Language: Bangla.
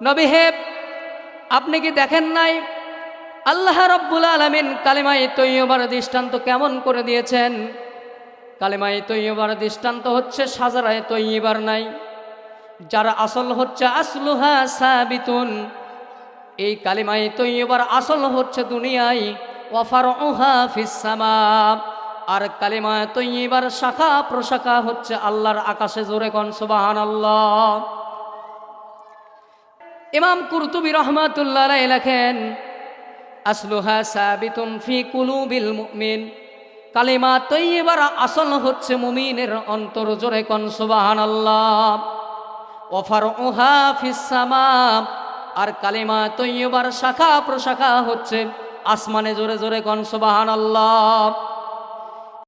নবী হেব আপনি কি দেখেন নাই? আল্লাহ রব্বুল আলমিন কালিমাই তৈয়বার দৃষ্টান্ত কেমন করে দিয়েছেন? কালিমাই তৈয়বার দৃষ্টান্ত হচ্ছে সাজারায় তৈয়বার নাই। যার আসল হচ্ছে আসলুহা সাবিতুন। এই কালিমাই তৈয়বার আসল হচ্ছে দুনিয়ায় ওয়াফার ওহা ফিসামা আর কালিমা তৈয়বার শাখা প্রশাখা হচ্ছে আল্লাহর আকাশে জোরে কন সুবাহান আল্লাহ ইমাম কুরতুবি রহমাতুল্লাহ লেখেন, আসলুহা সাবিতুন ফি কুলুবিল মুমিন। কালিমা তৈবার আসল হচ্ছে মুমিনের অন্তর জোরে কন, সুবহানাল্লাহ। ওফার ওহা ফিসামা আর কালিমা তৈবার শাখা প্রশাখা হচ্ছে আসমানে জোরে জোরে কন, সুবহানাল্লাহ।